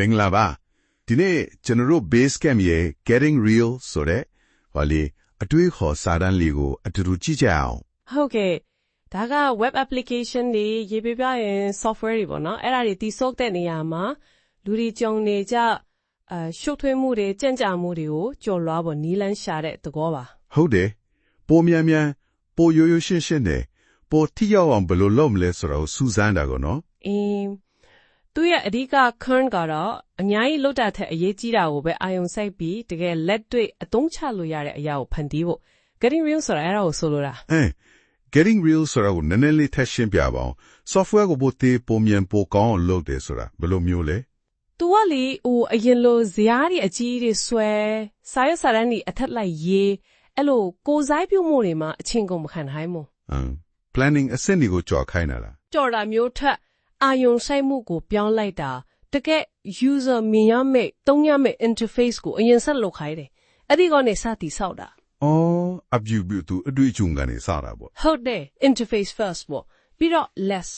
မင်္ဂလာပါဒီနေ့ကျွန်တော်တို့ base camp ရဲ့ getting real ဆိုတဲ့ဟောလေအတွေးခေါ်စာတမ်းလေးကိုအတူတူကြည့်ကြအောင်ဟုတ်ကဲ့ဒါက web application တွေရေးပြပြရင် software တွေပေါ့နော်အဲ့ဒါတွေတည်ဆောက်တဲ့နေရာမှာလူတွေကြုံနေကြအဲရှုပ်ထွေးမှုတွေကြံ့ကြာမှုတွေကိုကြော်လွှားဖို့နီးလန်းရှာတဲ့သဘောပါဟုတ်တယ်ပိုမြန်မြန်ပိုရိုးရိုးရှင်းရှင်းနဲ့ပိုထိရောက်အောင်ဘယ်လိုလုပ်မလဲဆိုတော့စူးစမ်းတာကောနော်အင်း သူရဲ့အဓိက current ကတော့အများကြီးလွတ်တာတဲ့အရေးကြီးတာကိုပဲအာယုံစိုက်ပြီးတကယ်လက်တွေ့အသုံးချလို့ရတဲ့အရာကိုဖန်တီးဖို့ getting real ဆိုတာအဲ့ဒါကိုဆိုလိုတာအဲ getting real ဆိုတော့ကိုနည်းနည်းလေးထပ်ရှင်းပြပါအောင် software ကိုပိုသေးပိုမြန်ပိုကောင်းအောင်လုပ်တယ်ဆိုတာဘယ်လိုမျိုးလဲသူကလေဟိုအရင်လိုဇရားတွေအကြီးတွေဆွဲစာရွက်စာတမ်းတွေအထက်လိုက်ရေးအဲ့လိုကိုယ်စားပြုမှုတွေမှာအချင်းကုန်မခံနိုင်မို့အမ် planning အဆင့်တွေကိုကြော်ခိုင်းတာလားကြော်တာမျိုးထက် အာယုံဆိုင်မှုကိုပြောင်းလိုက်တာတကယ် user မြင်ရမယ့်သုံးရမယ့် interface ကိုအရင်ဆက်လုပ်ခိုင်းတယ်အဲ့ဒီကနေစတည်ဆောက်တာအော်အပြူပြူသူအတွေ့အကြုံကနေစတာပေါ့ဟုတ်တယ် interface first ပေါ့ပြီးတော့ less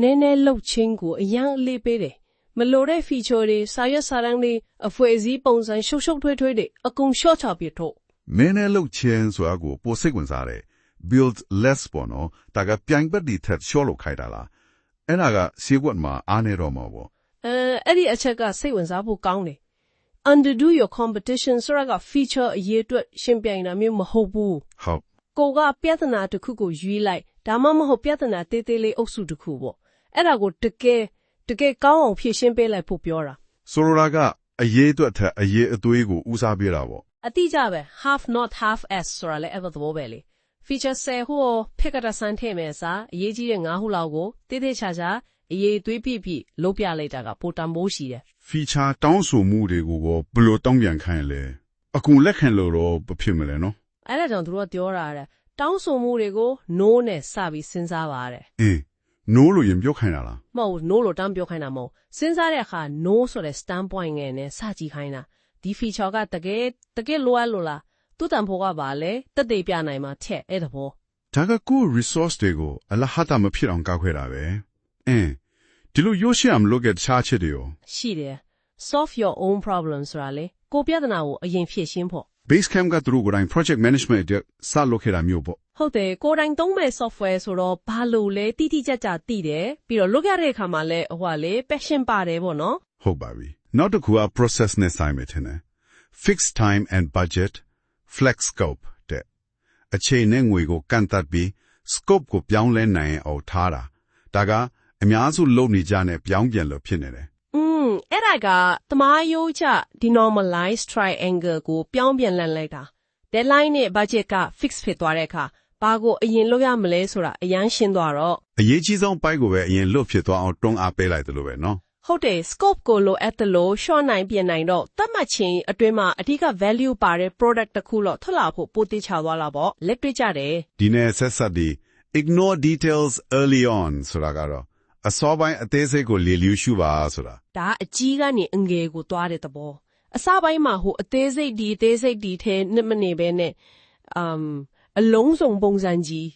နည်းနည်းလှုပ်ချင်းကိုအရင်အလေးပေးတယ်မလိုတဲ့ feature တွေစာရွက်စာတမ်းတွေအဖွဲစည်းပုံစံရှုပ်ရှုပ်ထွေးထွေးတွေအကုန် short ချပြထုတ်မင်းနဲ့လှုပ်ချင်းဆိုတာကိုပိုစိတ်ဝင်စားတယ် build less ပေါ့နော်ဒါကပြိုင်ပတ်ဒီထက်ရှော့လို့ခိုင်းတာလား အဲ့ဒါကစီးကွက်မှာအားနေတော့မှာပေါ့အဲအဲ့ဒီအချက်ကစိတ်ဝင်စားဖို့ကောင်းတယ် underdo your competition ဆိုတာက feature အရေးအတွက်ရှင်းပြနေတာမျိုးမဟုတ်ဘူးဟုတ်ကိုကပြဿနာတစ်ခုကိုရွေးလိုက်ဒါမှမဟုတ်ပြဿနာတေးသေးလေးအုပ်စုတစ်ခုပေါ့အဲ့ဒါကိုတကယ်တကယ်ကောင်းအောင်ဖြည့်ရှင်းပေးလိုက်ဖို့ပြောတာဆိုလိုတာကအရေးအတွက်ထက်အရေးအသွေးကိုဦးစားပေးတာပေါ့အတိအကျပဲ half not half as ဆိုတာလည်းအဲ့လိုသဘောပဲလေ feature 10ဟိုဖိကတာဆန်ထည့်မယ်စာအရေးကြီးတဲ့9ခုလောက်ကိုတေးသေးချာချာအရေးသွေးပြပြလုပ်ပြလိုက်တာကပိုတန်မိုးရှိတယ် feature တောင်းဆိုမှုတွေကိုဘယ်လိုတောင်းပြန်ခိုင်းလဲအကူလက်ခံလို့တော့မဖြစ်မလဲနော်အဲ့ဒါကြောင့်သူတို့ကပြောတာတဲ့တောင်းဆိုမှုတွေကို no နဲ့စပြီးစဉ်းစားပါတဲ့အေး no လို့ရင်ပြောခိုင်းတာလားမဟုတ် no လို့တမ်းပြောခိုင်းတာမဟုတ်စဉ်းစားတဲ့အခါ no ဆိုတဲ့ standpoint ငယ်နဲ့စကြည့်ခိုင်းတာဒီ feature ကတကယ်တကယ်လိုအပ်လို့လား သူ့တန်ဖိုးကပါလေတက်သေးပြနိုင်မှာထက်အဲ့ဒါဘောဒါကကိုယ့် resource တွေကိုအလဟတာမဖြစ်အောင်ကောက်ခွဲတာပဲအင်းဒီလိုရိုးရှင်းအောင်လုပ်ခဲ့တခြားချက်တွေရောရှိတယ် solve your own problem ဆိုတာလေကိုပြဿနာကိုအရင်ဖြေရှင်းဖို့ base camp ကသူတို့ကိုယ်တိုင် project management အတွက်စလုပ်ခဲ့တာမျိုးပေါ့ဟုတ်တယ်ကိုယ်တိုင်သုံးမဲ့ software ဆိုတော့ဘာလို့လဲတိတိကျကျသိတယ်ပြီးတော့လုပ်ရတဲ့အခါမှာလဲဟိုကလေ passion ပါတယ်ပေါ့နော်ဟုတ်ပါပြီနောက်တစ်ခုက process နဲ့ဆိုင်မယ်ထင်တယ် fixed time and budget flex scope တဲ့အချိန်နဲ့ငွေကိုကန့်သတ်ပြီး scope ကိုပြောင်းလဲနိုင်အောင်ထားတာဒါကအများစုလုပ်နေကြတဲ့ပြောင်းပြန်လို့ဖြစ်နေတယ်อืมအဲ့ဒါကသမားရိုးချ denormalize triangle ကိုပြောင်းပြန်လည်လိုက်တာ deadline နဲ့ budget က fix ဖြစ်သွားတဲ့အခါဘာကိုအရင်လုပ်ရမလဲဆိုတာအရန်ရှင်းသွားတော့အရေးကြီးဆုံးပိုက်ကိုပဲအရင်လွတ်ဖြစ်သွားအောင်တွန်းအားပေးလိုက်တယ်လို့ပဲနော် ဟုတ်တယ် scope ကိုလိုအပ်တယ်လို့ short နိုင်ပြင်နိုင်တော့သတ်မှတ်ခြင်းအတွင်းမှာအဓိက value ပါတဲ့ product တစ်ခုတော့ထွက်လာဖို့ပိုတိချသွားလာပေါ့လက်တွေ့ကြတယ်ဒီနဲ့ဆက်ဆက်ဒီ ignore details early on ဆိုတာကတော့အစောပိုင်းအသေးစိတ်ကိုလေလျူရှုပါဆိုတာဒါအကြီးကနေအငယ်ကိုသွားတဲ့သဘောအစပိုင်းမှာဟိုအသေးစိတ်ဒီအသေးစိတ်ဒီထဲနှစ်မနေပဲနဲ့အမ်အလုံးစုံပုံစံကြီး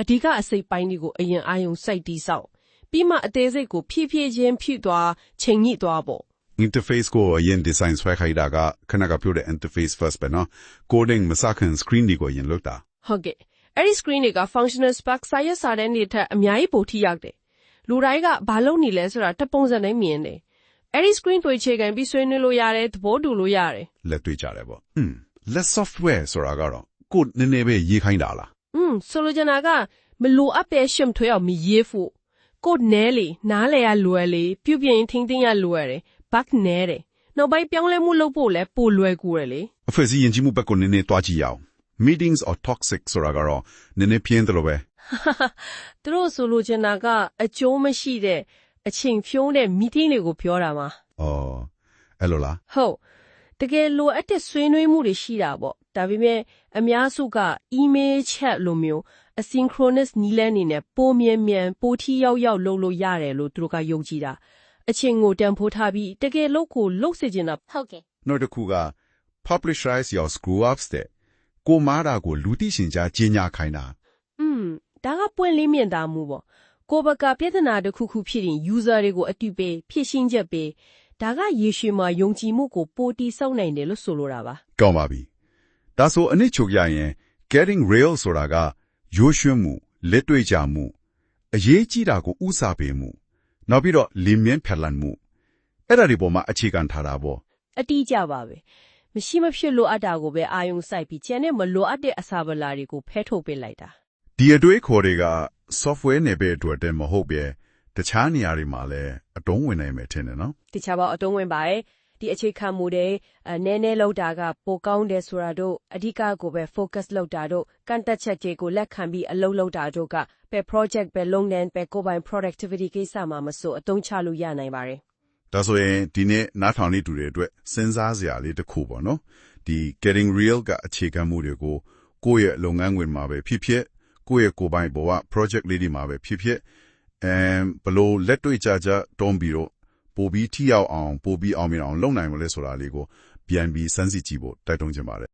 အဓိကအစိတ်ပိုင်းတွေကိုအရင်အာယုံစိုက်တီးဆောက် ပြီးမှအသေးစိတ်ကိုဖြည်းဖြည်းချင်းဖြည့်သွားချိန်ညှိသွားပေါ့ interface ကိုအရင် design ဆွဲခိုင်းတာကခဏကပြောတဲ့ interface first ပဲနော် coding မစခင် screen ဒီကိုအရင်လုပ်တာဟုတ်ကဲ့အဲ့ဒီ screen တွေက functional spark စာရက်စာတန်းတွေထက်အများကြီးပိုထိရောက်တယ်လူတိုင်းကဘာလုပ်နေလဲဆိုတာတစ်ပုံစံနဲ့မြင်တယ်အဲ့ဒီ screen တွေခြေခံပြီးဆွေးနွေးလို့ရတယ်သဘောတူလို့ရတယ်လက်တွေ့ကြတယ်ပေါ့ hmm less software ဆိုတာကတော့ကိုယ်နည်းနည်းပဲရေးခိုင်းတာလားอืมဆိုလိုချင်တာကမလိုအပ်တဲ့ရှင်းထွေးအောင်မရေးဖို့ ကိုယ်နဲလေနားလေရလွယ်လေပြုတ်ပြင်းထင်းထင်းရလွယ်တယ်ဘတ်နဲတယ်နောက်ပိုင်းပြောင်းလဲမှုလုပ်ဖို့လဲပိုလွယ်ကူတယ်လေအဖွဲ့အစည်းယဉ်ကျေးမှုဘက်ကိုနည်းနည်းတွားကြည့်ရအောင် meetings or toxic ဆိုတာကတော့နည်းနည်းပြင်းတယ်လို့ပဲသူတို့ဆိုလိုချင်တာကအကျိုးမရှိတဲ့အချိန်ဖြုံးတဲ့ meeting တွေကိုပြောတာမှာအော်အဲ့လိုလားဟုတ် တကယ်လိုအပ်တဲ့ဆွေးနွေးမှုတွေရှိတာပေါ့ဒါပေမဲ့အများစုက email chat လိုမျိုး asynchronous နီးလန်းနေနဲ့ပိုမြန်မြန်ပိုထီရောက်ရောက်လုပ်လို့ရတယ်လို့သူတို့ကယုံကြည်တာအချိန်ကိုတန်ဖိုးထားပြီးတကယ်လို့ကိုလှုပ်စေချင်တာဟုတ်ကဲ့နောက်တစ်ခုက publicize your screw ups တဲ့ကိုမားတာကိုလူသိရှင်ကြားကြီးညာခိုင်းတာอืมဒါကပွင့်လင်းမြင်သာမှုပေါ့ကိုယ့်ဘက်ကပြဿနာတစ်ခုခုဖြစ်ရင် user တွေကိုအတူပေးဖြည့်ရှင်းချက်ပေး ဒါကယေရှုမှာယုံကြည်မှုကိုပိုတီးဆောက်နိုင်တယ်လို့ဆိုလိုတာပါကောင်းပါပြီဒါဆိုအနည်းချုပ်ရရင် getting real ဆိုတာကရိုးရွှင်းမှုလက်တွေ့ကြမှုအရေးကြီးတာကိုဥစားပေးမှုနောက်ပြီးတော့လင်းမြန်းဖြတ်လန်းမှုအဲ့ဒါဒီပေါ်မှာအခြေခံထားတာပေါ့အတိအကျပါပဲမရှိမဖြစ်လိုအပ်တာကိုပဲအာယုံစိုက်ပြီးကျန်တဲ့မလိုအပ်တဲ့အစာပလာတွေကိုဖဲထုတ်ပေးလိုက်တာဒီအတွေးခေါ်တွေက software နယ်ပယ်အတွက်တည်းမဟုတ်ပဲ တခြားနေရာတွေမှာလည်းအတုံးဝင်နိုင်မယ်ထင်တယ်နော်တခြားပေါအတုံးဝင်ပါရဲ့ဒီအခြေခံမှုတွေအဲနည်းနည်းလောက်တာကပိုကောင်းတယ်ဆိုတာတို့အဓိကကိုပဲ focus လောက်တာတို့ကန့်တက်ချက်တွေကိုလက်ခံပြီးအလုပ်လုပ်တာတို့ကပဲ project ပဲလုပ်နေပဲကိုယ်ပိုင် productivity ကိစ္စမှာမဆိုအသုံးချလို့ရနိုင်ပါတယ်ဒါဆိုရင်ဒီနေ့နားထောင်နေတူတွေအတွက်စဉ်းစားစရာလေးတစ်ခုပေါ့နော်ဒီ getting real ကအခြေခံမှုတွေကိုကိုယ့်ရဲ့လုပ်ငန်းဝင်မှာပဲဖြစ်ဖြစ်ကိုယ့်ရဲ့ကိုယ်ပိုင်ဘဝ project လေးတွေမှာပဲဖြစ်ဖြစ် အမ်ဘလို့လက်တွေ့ကြကြတွန်းပြီးတော့ပိုပြီးထိရောက်အောင်ပိုပြီးအောင်မြင်အောင်လုပ်နိုင်မလဲဆိုတာလေးကိုပြန်ပြီးစမ်းစစ်ကြည့်ဖို့တိုက်တွန်းချင်ပါတယ်